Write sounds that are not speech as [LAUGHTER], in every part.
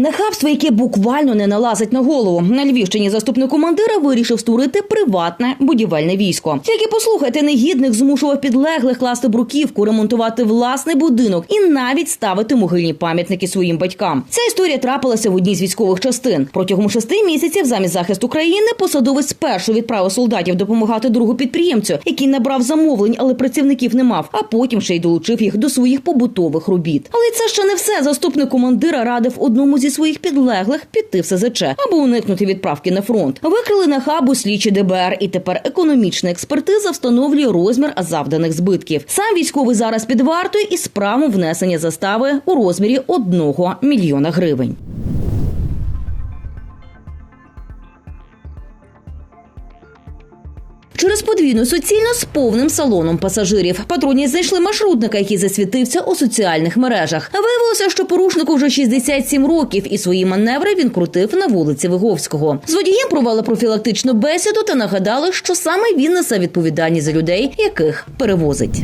Нахабство, яке буквально не налазить на голову. На Львівщині заступник командира вирішив створити приватне будівельне військо. Тільки послухайте, негідник змушував підлеглих класти бруківку, ремонтувати власний будинок і навіть ставити могильні пам'ятники своїм батькам. Ця історія трапилася в одній з військових частин. Протягом шести місяців замість захисту країни посадовець спершу відправив солдатів допомагати другу підприємцю, який набрав замовлень, але працівників не мав. А потім ще й долучив їх до своїх побутових робіт. Але це ще не все. Заступник командира радив одному зі своїх підлеглих піти в СЗЧ, аби уникнути відправки на фронт. Викрили на хабу слідчі ДБР, і тепер економічна експертиза встановлює розмір завданих збитків. Сам військовий зараз під вартою і справу внесення застави у розмірі одного мільйона гривень. Через подвійну суцільно з повним салоном пасажирів патрульні знайшли маршрутника, який засвітився у соціальних мережах. Виявилося, що порушнику вже 67 років, і свої маневри він крутив на вулиці Виговського. З водієм провели профілактичну бесіду та нагадали, що саме він несе відповідальність за людей, яких перевозить.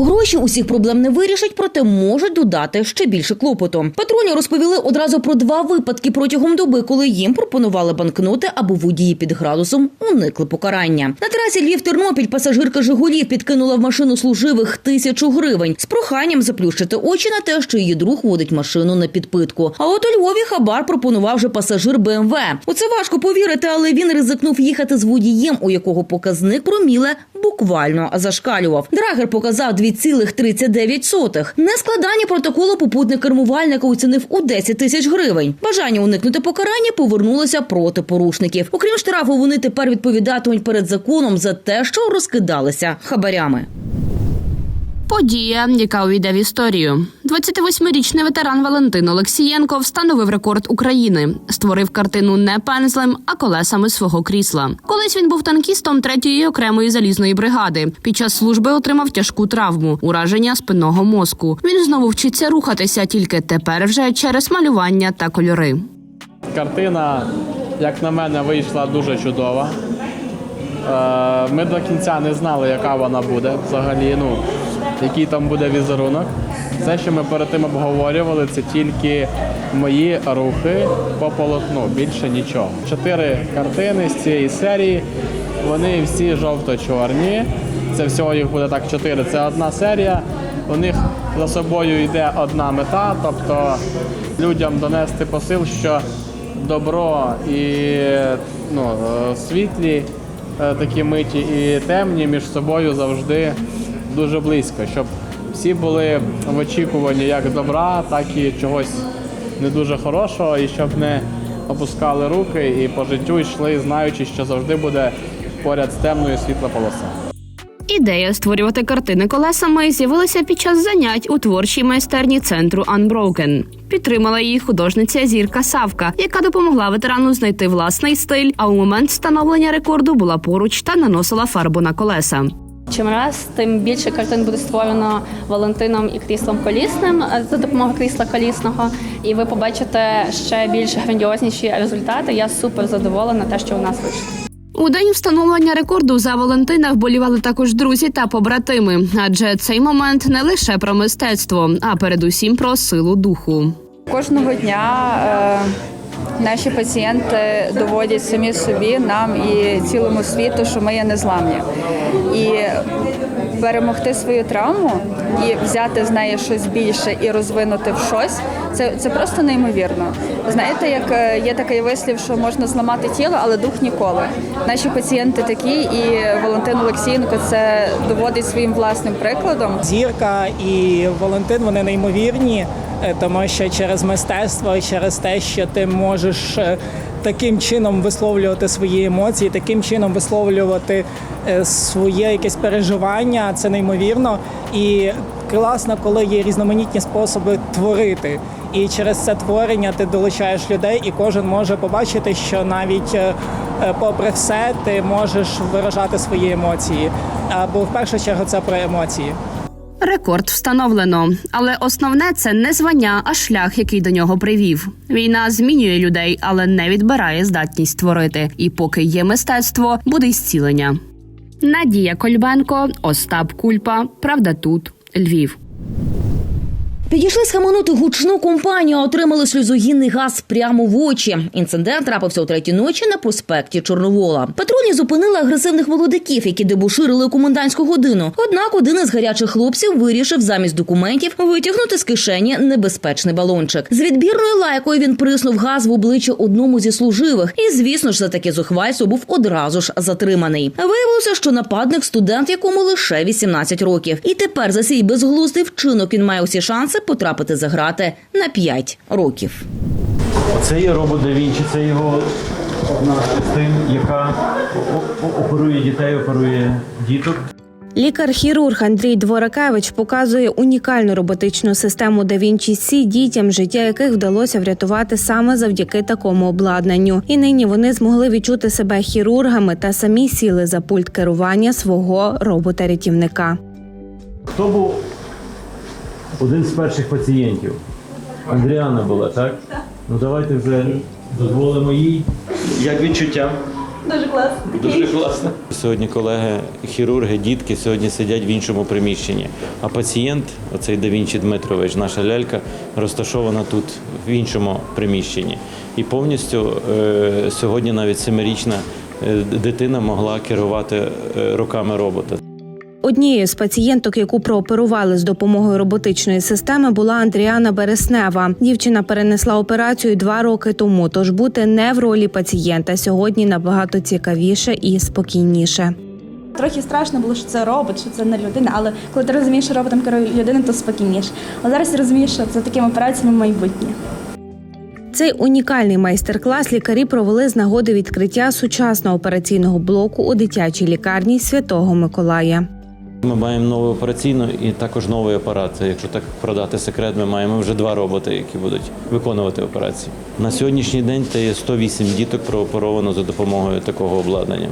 Гроші усіх проблем не вирішать, проте можуть додати ще більше клопоту. Патрульні розповіли одразу про два випадки протягом доби, коли їм пропонували банкноти або водії під градусом уникли покарання. На трасі Львів Тернопіль пасажирка Жигулів підкинула в машину служивих тисячу гривень з проханням заплющити очі на те, що її друг водить машину на підпитку. А от у Львові хабар пропонував же пасажир БМВ. У це важко повірити, але він ризикнув їхати з водієм, у якого показник проміле буквально зашкалював. Драгер показав 2,39. Нескладання протоколу попутник кермувальника оцінив у 10 тисяч гривень. Бажання уникнути покарання повернулося проти порушників. Окрім штрафу, вони тепер відповідатимуть перед законом за те, що розкидалися хабарями. Подія, яка увійде в історію. 28-річний ветеран Валентин Олексієнко встановив рекорд України. Створив картину не пензлем, а колесами свого крісла. Колись він був танкістом 3-ї окремої залізної бригади. Під час служби отримав тяжку травму, ураження спинного мозку. Він знову вчиться рухатися, тільки тепер вже через малювання та кольори. Картина, як на мене, вийшла дуже чудова. Е, Ми до кінця не знали, яка вона буде взагалі, ну, який там буде візерунок. Все, що ми перед тим обговорювали, це тільки мої рухи по полотну, більше нічого. Чотири картини з цієї серії, вони всі жовто-чорні. Це всього їх буде так чотири. Це одна серія. У них за собою йде одна мета, тобто людям донести посил, що добро і ну, е, світлі е, такі миті і темні між собою завжди дуже близько, щоб всі були в очікуванні як добра, так і чогось не дуже хорошого, і щоб не опускали руки і по життю йшли, знаючи, що завжди буде поряд з темною світла полоса. Ідея створювати картини колесами з'явилася під час занять у творчій майстерні центру Unbroken. Підтримала її художниця Зірка Савка, яка допомогла ветерану знайти власний стиль. А у момент встановлення рекорду була поруч та наносила фарбу на колеса. Чим раз, тим більше картин буде створено Валентином і кріслом колісним е, за допомогою крісла колісного. І ви побачите ще більш грандіозніші результати. Я супер задоволена те, що у нас вийшло. У день встановлення рекорду за Валентина вболівали також друзі та побратими, адже цей момент не лише про мистецтво, а передусім про силу духу. Кожного дня е, наші пацієнти доводять самі собі, нам і цілому світу, що ми є незламні. І перемогти свою травму і взяти з неї щось більше і розвинути в щось. Це, це просто неймовірно. Знаєте, як е, є такий вислів, що можна зламати тіло, але дух ніколи. Наші пацієнти такі, і Валентин Олексієнко це доводить своїм власним прикладом. Зірка і Валентин вони неймовірні, тому що через мистецтво, через те, що ти можеш е, таким чином висловлювати свої емоції, таким чином висловлювати е, своє якесь переживання, це неймовірно. І класно, коли є різноманітні способи творити. І через це творення ти долучаєш людей, і кожен може побачити, що навіть е, е, попри все ти можеш виражати свої емоції. А, Бо в першу чергу це про емоції. Рекорд встановлено, але основне це не звання, а шлях, який до нього привів. Війна змінює людей, але не відбирає здатність творити. І поки є мистецтво, буде й зцілення. Надія Кольбенко, Остап Кульпа. Правда тут Львів. Підійшли схаменути гучну компанію, а отримали сльозогінний газ прямо в очі. Інцидент трапився о третій ночі на проспекті Чорновола. Патрульні зупинили агресивних молодиків, які дебуширили у комендантську годину. Однак один із гарячих хлопців вирішив замість документів витягнути з кишені небезпечний балончик. З відбірною лайкою він приснув газ в обличчя одному зі служивих. І, звісно ж, за таке зухвальство був одразу ж затриманий. Виявилося, що нападник студент, якому лише 18 років. І тепер за свій безглуздий вчинок він має усі шанси потрапити за грати на 5 років. Це є робот да Вінчі, це його одна з частин, яка оперує дітей, оперує діток. Лікар-хірург Андрій Дворакевич показує унікальну роботичну систему Da Vinci C дітям, життя яких вдалося врятувати саме завдяки такому обладнанню. І нині вони змогли відчути себе хірургами та самі сіли за пульт керування свого робота-рятівника. Хто був один з перших пацієнтів? Андріана була, так? Ну давайте вже дозволимо їй. Як відчуття? Дуже класно. Дуже класно. Сьогодні колеги, хірурги, дітки сьогодні сидять в іншому приміщенні. А пацієнт, оцей Да Вінчі Дмитрович, наша лялька, розташована тут в іншому приміщенні. І повністю е, сьогодні навіть семирічна е, дитина могла керувати е, руками робота. Однією з пацієнток, яку прооперували з допомогою роботичної системи, була Андріана Береснева. Дівчина перенесла операцію два роки тому, тож бути не в ролі пацієнта сьогодні набагато цікавіше і спокійніше. Трохи страшно було, що це робот, що це не людина, але коли ти розумієш, що роботом керує людина, то спокійніше. Але зараз я розумію, що за такими операціями майбутнє. Цей унікальний майстер-клас лікарі провели з нагоди відкриття сучасного операційного блоку у дитячій лікарні Святого Миколая. Ми маємо нову операційну і також новий апарат. Якщо так продати секрет, ми маємо вже два роботи, які будуть виконувати операції. На сьогоднішній день це є 108 діток прооперовано за допомогою такого обладнання.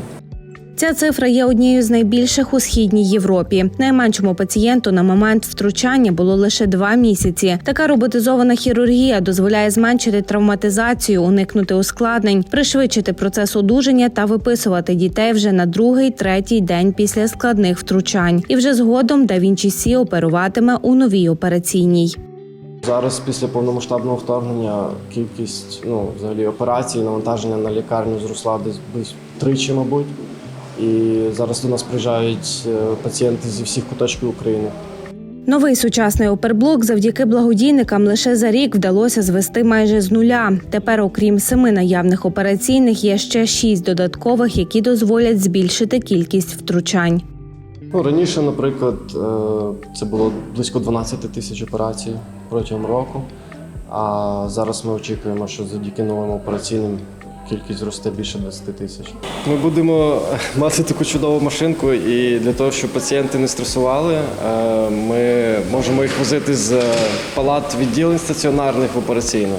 Ця цифра є однією з найбільших у східній Європі. Найменшому пацієнту на момент втручання було лише два місяці. Така роботизована хірургія дозволяє зменшити травматизацію, уникнути ускладнень, пришвидшити процес одужання та виписувати дітей вже на другий, третій день після складних втручань. І вже згодом Да Вінчі Сі оперуватиме у новій операційній. Зараз після повномасштабного вторгнення кількість ну, взагалі операцій, навантаження на лікарню зросла десь десь тричі, мабуть. І зараз до нас приїжджають е, пацієнти зі всіх куточків України. Новий сучасний оперблок завдяки благодійникам лише за рік вдалося звести майже з нуля. Тепер, окрім семи наявних операційних, є ще шість додаткових, які дозволять збільшити кількість втручань. Ну, раніше, наприклад, е, це було близько 12 тисяч операцій протягом року. А зараз ми очікуємо, що завдяки новим операційним кількість зросте більше 20 тисяч. Ми будемо [LAUGHS] мати таку чудову машинку, і для того, щоб пацієнти не стресували, е, ми можемо їх возити з палат відділень стаціонарних в операційну.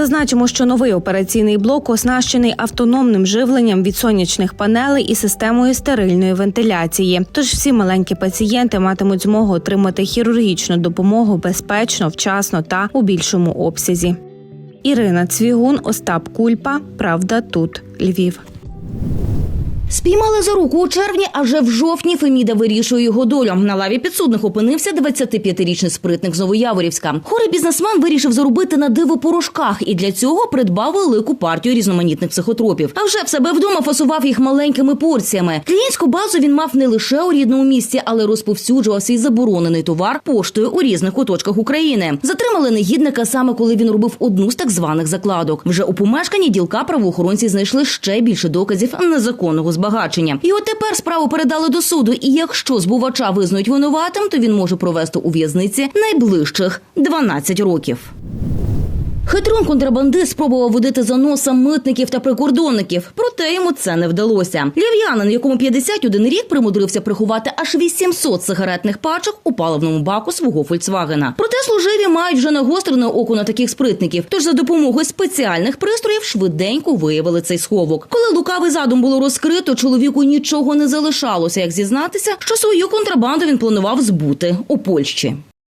Зазначимо, що новий операційний блок оснащений автономним живленням від сонячних панелей і системою стерильної вентиляції. Тож всі маленькі пацієнти матимуть змогу отримати хірургічну допомогу безпечно, вчасно та у більшому обсязі. Ірина Цвігун, Остап Кульпа. Правда, тут Львів. Спіймали за руку у червні, а вже в жовтні Феміда вирішує його долю. На лаві підсудних опинився 25-річний спритник з Новояворівська. Хорий бізнесмен вирішив заробити на диво порошках і для цього придбав велику партію різноманітних психотропів. А вже в себе вдома фасував їх маленькими порціями. Клієнтську базу він мав не лише у рідному місті, але розповсюджував свій заборонений товар поштою у різних куточках України. Затримали негідника саме коли він робив одну з так званих закладок. Вже у помешканні ділка правоохоронці знайшли ще більше доказів незаконного збагачення. І от тепер справу передали до суду. І якщо збувача визнають винуватим, то він може провести у в'язниці найближчих 12 років. Хитрун контрабандист спробував водити за носа митників та прикордонників, проте йому це не вдалося. Львів'янин, якому 51 рік примудрився приховати аж 800 сигаретних пачок у паливному баку свого Фольксвагена. Проте служиві мають вже нагострене око на таких спритників. Тож за допомогою спеціальних пристроїв швиденько виявили цей сховок. Коли лукавий задум було розкрито, чоловіку нічого не залишалося, як зізнатися, що свою контрабанду він планував збути у Польщі.